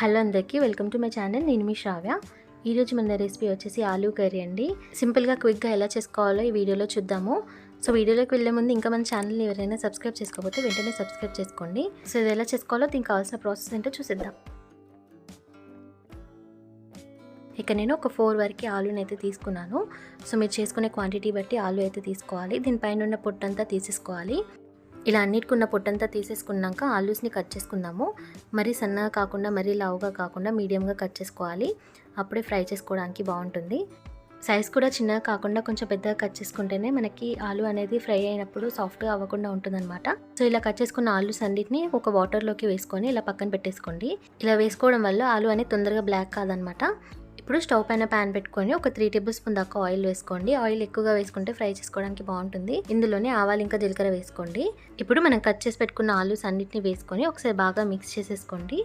Hello అందరికీ welcome to my channel. నేను మీ శ్రావ్య. ఈరోజు మన రెసిపీ వచ్చేసి ఆలూ కర్రీ అండి. సింపుల్గా క్విక్గా ఎలా చేసుకోవాలో ఈ వీడియోలో చూద్దాము. సో వీడియోలోకి వెళ్ళే ముందు ఇంకా మన ఛానల్ని ఎవరైనా సబ్స్క్రైబ్ చేసుకోకపోతే వెంటనే సబ్స్క్రైబ్ చేసుకోండి. సో ఇది ఎలా చేసుకోవాలో దీనికి కావాల్సిన ప్రాసెస్ ఏంటో చూసిద్దాం. ఇక నేను ఒక ఫోర్ వరకు ఆలూని అయితే తీసుకున్నాను. సో మీరు చేసుకునే క్వాంటిటీ బట్టి ఆలు అయితే తీసుకోవాలి. దీనిపైన ఉన్న పొట్టంతా తీసేసుకోవాలి. ఇలా అన్నిటికున్న పొట్టంతా తీసేసుకున్నాక ఆలూస్ని కట్ చేసుకుందాము. మరీ సన్నగా కాకుండా మరీ లావుగా కాకుండా మీడియంగా కట్ చేసుకోవాలి. అప్పుడే ఫ్రై చేసుకోవడానికి బాగుంటుంది. సైజ్ కూడా చిన్నగా కాకుండా కొంచెం పెద్దగా కట్ చేసుకుంటేనే మనకి ఆలు అనేది ఫ్రై అయినప్పుడు సాఫ్ట్గా అవ్వకుండా ఉంటుందన్నమాట. సో ఇలా కట్ చేసుకున్న ఆలూస్ అన్నిటిని ఒక వాటర్లోకి వేసుకొని ఇలా పక్కన పెట్టేసుకోండి. ఇలా వేసుకోవడం వల్ల ఆలు అనేది తొందరగా బ్లాక్ కాదనమాట ఇప్పుడు స్టవ్ పైన ప్యాన్ పెట్టుకొని ఒక త్రీ టేబుల్ స్పూన్ దాకా ఆయిల్ వేసుకోండి. ఆయిల్ ఎక్కువగా వేసుకుంటే ఫ్రై చేసుకోవడానికి బాగుంటుంది. ఇందులోనే ఆవాలు ఇంకా జీలకర్ర వేసుకోండి. ఇప్పుడు మనం కట్ చేసి పెట్టుకున్న ఆలూస్ అన్నిటిని వేసుకొని ఒకసారి బాగా మిక్స్ చేసేసుకోండి.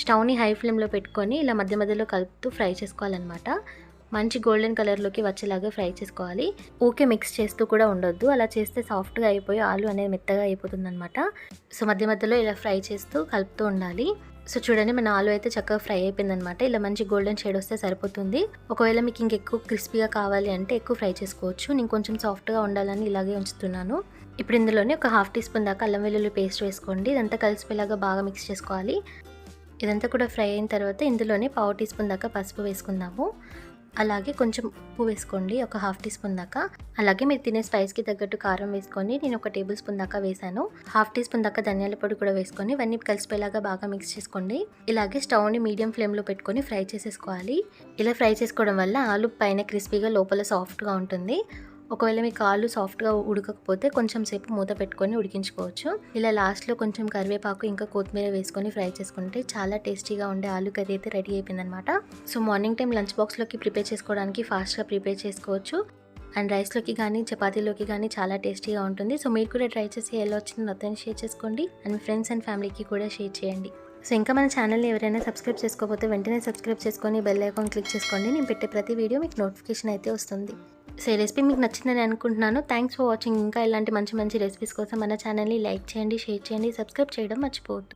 స్టవ్ని హై ఫ్లేమ్లో పెట్టుకొని ఇలా మధ్య మధ్యలో కలుపుతూ ఫ్రై చేసుకోవాలన్నమాట. మంచి గోల్డెన్ కలర్లోకి వచ్చేలాగా ఫ్రై చేసుకోవాలి. ఊకే మిక్స్ చేస్తూ కూడా ఉండొద్దు. అలా చేస్తే సాఫ్ట్గా అయిపోయి ఆలు అనేది మెత్తగా అయిపోతుంది అనమాట సో మధ్య మధ్యలో ఇలా ఫ్రై చేస్తూ కలుపుతూ ఉండాలి. సో చూడండి మన ఆలు అయితే చక్కగా ఫ్రై అయిపోయిందనమాట ఇలా మంచి గోల్డెన్ షేడ్ వస్తే సరిపోతుంది. ఒకవేళ మీకు ఇంకెక్కువ క్రిస్పీగా కావాలి అంటే ఎక్కువ ఫ్రై చేసుకోవచ్చు. నేను కొంచెం సాఫ్ట్గా ఉండాలని ఇలాగే ఉంచుతున్నాను. ఇప్పుడు ఇందులోనే ఒక హాఫ్ టీ స్పూన్ దాకా అల్లం వెల్లుల్లి పేస్ట్ వేసుకోండి. ఇదంతా కలిసిపోయేలాగా బాగా మిక్స్ చేసుకోవాలి. ఇదంతా కూడా ఫ్రై అయిన తర్వాత ఇందులోనే పావు టీ స్పూన్ దాకా పసుపు వేసుకుందాము. అలాగే కొంచెం ఉప్పు వేసుకోండి ఒక హాఫ్ టీ స్పూన్ దాకా. అలాగే మీరు తినే స్పైస్కి తగ్గట్టు కారం వేసుకొని నేను ఒక టేబుల్ స్పూన్ దాకా వేసాను. హాఫ్ టీ స్పూన్ దాకా ధనియాల పొడి కూడా వేసుకొని ఇవన్నీ కలిసిపోయేలాగా బాగా మిక్స్ చేసుకోండి. ఇలాగే స్టవ్ని మీడియం ఫ్లేమ్లో పెట్టుకొని ఫ్రై చేసేసుకోవాలి. ఇలా ఫ్రై చేసుకోవడం వల్ల ఆలు పైన క్రిస్పీగా లోపల సాఫ్ట్గా ఉంటుంది. ఒకవేళ మీకు కాళ్ళు సాఫ్ట్గా ఉడకకపోతే కొంచెం సేపు మూత పెట్టుకొని ఉడికించుకోవచ్చు. ఇలా లాస్ట్లో కొంచెం కరివేపాకు ఇంకా కొత్తిమీర వేసుకొని ఫ్రై చేసుకుంటే చాలా టేస్టీగా ఉండే ఆలు కర్రీ అయితే రెడీ అయిపోయిందనమాట సో మార్నింగ్ టైం లంచ్ బాక్స్లోకి ప్రిపేర్ చేసుకోవడానికి ఫాస్ట్గా ప్రిపేర్ చేసుకోవచ్చు. అండ్ రైస్లోకి కానీ చపాతీలోకి కానీ చాలా టేస్టీగా ఉంటుంది. సో మీరు కూడా ట్రై చేసి ఎలా వచ్చిందో మొత్తం షేర్ చేసుకోండి. అండ్ మీ ఫ్రెండ్స్ అండ్ ఫ్యామిలీకి కూడా షేర్ చేయండి. సో ఇంకా మన ఛానల్ని ఎవరైనా సబ్స్క్రైబ్ చేసుకోకపోతే వెంటనే సబ్స్క్రైబ్ చేసుకొని బెల్ ఐకాన్ క్లిక్ చేసుకోండి. నేను పెట్టే ప్రతి వీడియో మీకు నోటిఫికేషన్ అయితే వస్తుంది. సో ఈ రెసిపీ మీకు నచ్చిందని అనుకుంటున్నాను. థ్యాంక్స్ ఫర్ వాచింగ్ ఇంకా ఇలాంటి మంచి మంచి రెసిపీస్ కోసం మన ఛానల్ని లైక్ చేయండి షేర్ చేయండి సబ్స్క్రైబ్ చేయడం మర్చిపోవద్దు.